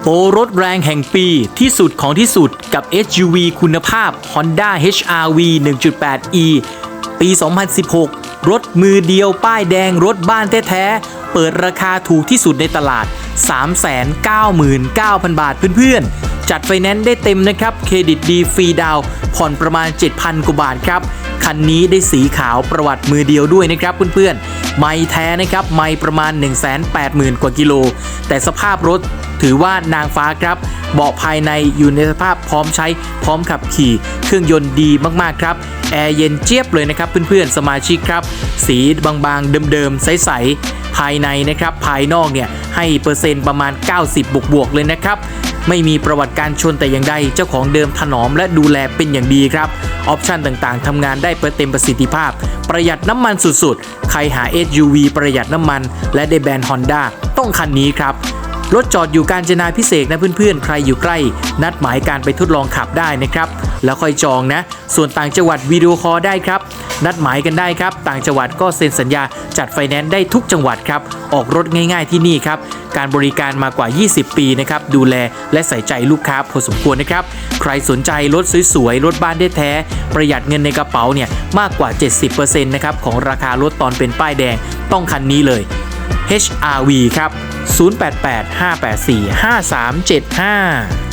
โปรรถแรงแห่งปีที่สุดของที่สุดกับ SUV คุณภาพ Honda HR-V 1.8e ปี 2016 รถมือเดียวป้ายแดงรถบ้านแท้ๆ เปิดราคาถูกที่สุดในตลาด 399,000 บาทเพื่อนๆ จัดไฟแนนซ์ได้เต็มนะครับ เครดิตดีฟรีดาวผ่อนประมาณ 7,000 กว่าบาทครับ คันนี้ได้สีขาวประวัติมือเดียวด้วยนะครับเพื่อนๆ ไม่แท้นะครับไม่ประมาณ 180,000 กว่ากิโล แต่สภาพรถถือว่านางฟ้าครับ เบาะภายในอยู่ในสภาพพร้อมใช้พร้อมขับขี่ เครื่องยนต์ดีมากๆครับ แอร์เย็นเจี๊ยบเลยนะครับเพื่อนๆสมาชิกครับ สีบางๆ เดิมๆ ใสๆภายในนะครับ ภายนอกเนี่ยให้เปอร์เซ็นต์ประมาณ 90 บวกๆเลยนะครับ ไม่มีประวัติการชนแต่อย่างใดเจ้าของเดิมถนอมและดูแลเป็นอย่างดีครับ ออปชันต่างๆทำงานได้เต็มประสิทธิภาพ ประหยัดน้ำมันสุดๆ ใครหา SUV ประหยัดน้ำมัน และได้แบรนด์ Honda ต้องคันนี้ครับรถจอดอยู่การจนาพิเศษนะเพื่อนๆ ใครอยู่ใกล้ นัดหมายการไปทดลองขับได้นะครับ แล้วค่อยจองนะ ส่วนต่างจังหวัดวิดีโอคอลได้ครับ นัดหมายกันได้ครับ ต่างจังหวัดก็เซ็นสัญญาจัดไฟแนนซ์ได้ทุกจังหวัดครับ ออกรถง่ายๆที่นี่ครับ การบริการมากว่า 20 ปีนะครับ ดูแลและใส่ใจลูกค้าพอสมควรนะครับ ใครสนใจรถสวยๆ รถบ้านแท้ๆประหยัดเงินในกระเป๋าเนี่ยมากกว่า 70%นะครับของราคารถตอนเป็นป้ายแดง ต้องคันนี้เลย HRV ครับ 088 584 5375